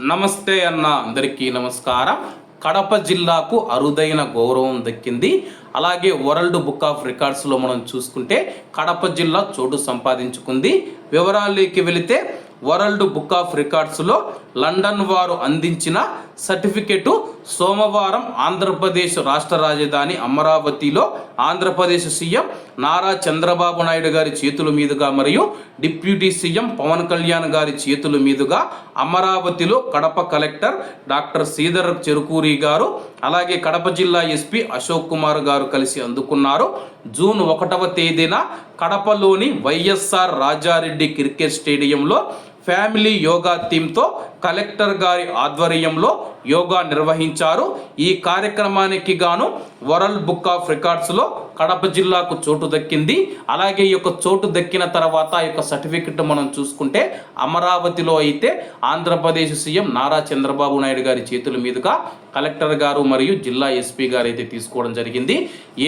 నమస్తే అన్న అందరికీ నమస్కారం. కడప జిల్లాకు అరుదైన గౌరవం దక్కింది. అలాగే వరల్డ్ బుక్ ఆఫ్ రికార్డ్స్లో మనం చూసుకుంటే కడప జిల్లా చోటు సంపాదించుకుంది. వివరాల్లోకి వెళితే వరల్డ్ బుక్ ఆఫ్ రికార్డ్స్లో లండన్ వారు అందించిన సర్టిఫికెటు సోమవారం ఆంధ్రప్రదేశ్ రాష్ట్ర రాజధాని అమరావతిలో ఆంధ్రప్రదేశ్ సీఎం నారా చంద్రబాబు నాయుడు గారి చేతుల మీదుగా మరియు డిప్యూటీ సీఎం పవన్ కళ్యాణ్ గారి చేతుల మీదుగా అమరావతిలో కడప కలెక్టర్ డాక్టర్ శ్రీధర్ చెరుకూరి గారు అలాగే కడప జిల్లా ఎస్పీ అశోక్ కుమార్ గారు కలిసి అందుకున్నారు. జూన్ ఒకటవ తేదీన కడపలోని వైఎస్ఆర్ రాజారెడ్డి క్రికెట్ స్టేడియంలో ఫ్యామిలీ యోగా థీమ్తో కలెక్టర్ గారి ఆధ్వర్యంలో యోగా నిర్వహించారు. ఈ కార్యక్రమానికి గాను వరల్డ్ బుక్ ఆఫ్ రికార్డ్స్లో కడప జిల్లాకు చోటు దక్కింది. అలాగే ఈ యొక్క చోటు దక్కిన తర్వాత ఈ యొక్క సర్టిఫికెట్ మనం చూసుకుంటే అమరావతిలో అయితే ఆంధ్రప్రదేశ్ సీఎం నారా చంద్రబాబు నాయుడు గారి చేతుల మీదుగా కలెక్టర్ గారు మరియు జిల్లా ఎస్పీ గారు అయితే తీసుకోవడం జరిగింది.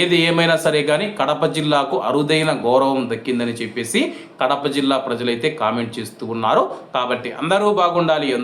ఏది ఏమైనా సరే కానీ కడప జిల్లాకు అరుదైన గౌరవం దక్కిందని చెప్పేసి కడప జిల్లా ప్రజలైతే కామెంట్ చేస్తూ ఉన్నారు. కాబట్టి అందరూ బాగుండాలి